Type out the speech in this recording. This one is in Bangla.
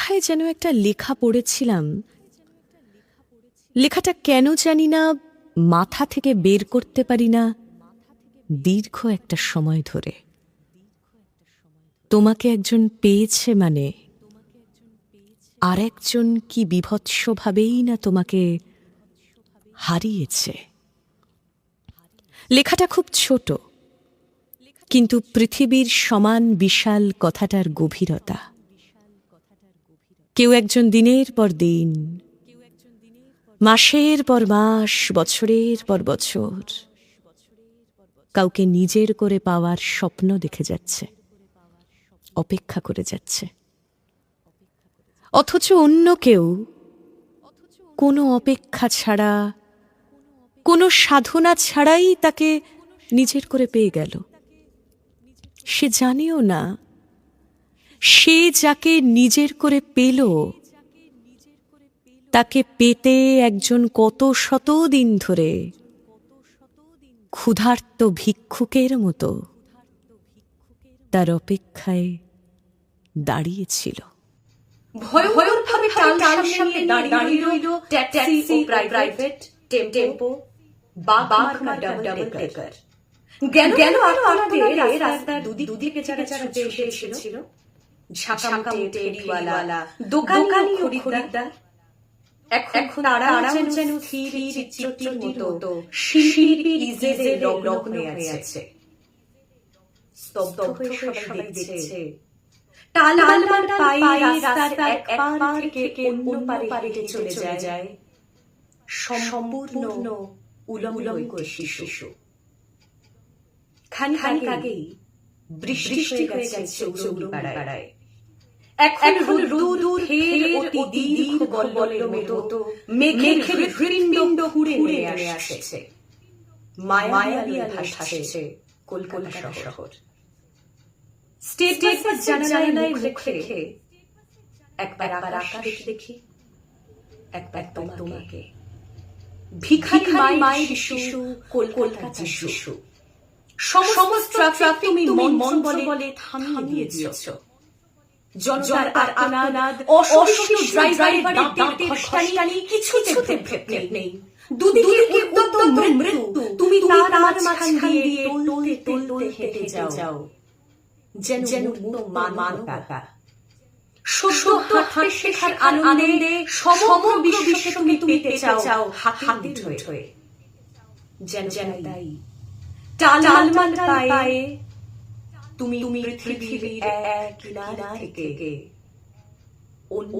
কোথায় যেন একটা লেখা পড়েছিলাম। লেখাটা কেন জানি না, মাথা থেকে বের করতে পারি না। দীর্ঘ একটা সময় ধরে। তোমাকে একজন পেয়েছে মানে আর একজন কি বিভৎসভাবেই না তোমাকে হারিয়েছে। লেখাটা খুব ছোট, কিন্তু পৃথিবীর সমান বিশাল কথাটার গভীরতা। কেউ একজন দিনের পর দিন, মাসের পর মাস, বছরের পর বছর কাউকে নিজের করে পাওয়ার স্বপ্ন দেখে যাচ্ছে, অপেক্ষা করে যাচ্ছে। অথচ অন্য কেউ কোনো অপেক্ষা ছাড়া, কোনো সাধনা ছাড়াই তাকে নিজের করে পেয়ে গেল। সে জানেও না সে যাকে নিজের করে পেল তাকে পেতে একজন কত শত দিন ধরে ক্ষুধার্ত ভিক্ষুকের মতো তার অপেক্ষায় দাঁড়িয়েছিল। ভয়ঙ্করভাবে টাল সামনে দাঁড়িয়ে রইল ট্যাক্সি ও প্রাইভেট টেম্পো বা বার্মার ডাবল ডেকার গেল গেল আপনাদের রাস্তার দুদিকে এসেছিল? ঝাঁকামকা টেরিওয়ালা দোকানি ও খরিদ্দার। এখন তারা যেন যেন চিত্রটির মতো শিল্পীর ইজেজে লগ্ন হয়ে আছে। স্তব্ধ হয়ে সবাই দেখছে। টালমান পায়ে রাস্তার এক পার থেকে অন্য পারে হেঁটে চলে যায়। সম্পূর্ণ উলম্ব শিশু। খান খান আগেই বৃষ্টি হয়ে গেছে পাড়ায়। এখন দূর দূর ফের অতি দীর্ঘ মতো মেঘের হৃৎপিণ্ড নিয়ে আসছে। মায়াবী ভাসছে কলকাতা শহর। স্টেট জানালায় মুখ রেখে একবার আকাশ দেখি। একবার তোমাকে। ভিখারি মায়ের শিশু কলকাতা শিশু সমস্ত ট্রাফিক তুমি মন বলে বলে থামিয়ে দিয়েছ। জনতার আর আনাদ অসহনীয় ড্রাইভারের দাঁতের খসটানি কিছুতে ভেদ নেই। দুদিকে উদ্যত মৃত্যু। তুমি তার মাঝখান দিয়ে টলতে টলতে হেঁটে যাও। যেন যেন মান কাকা সদ্য হাঁটতে শেখার আনন্দে সমগ্র বিশ্বকে তুমি পেতে চাও হাতে হয়ে যেন যেন তাই। টাল টালমান পায়ে তুমি পৃথিবীর এক কিনারা থেকে অন্য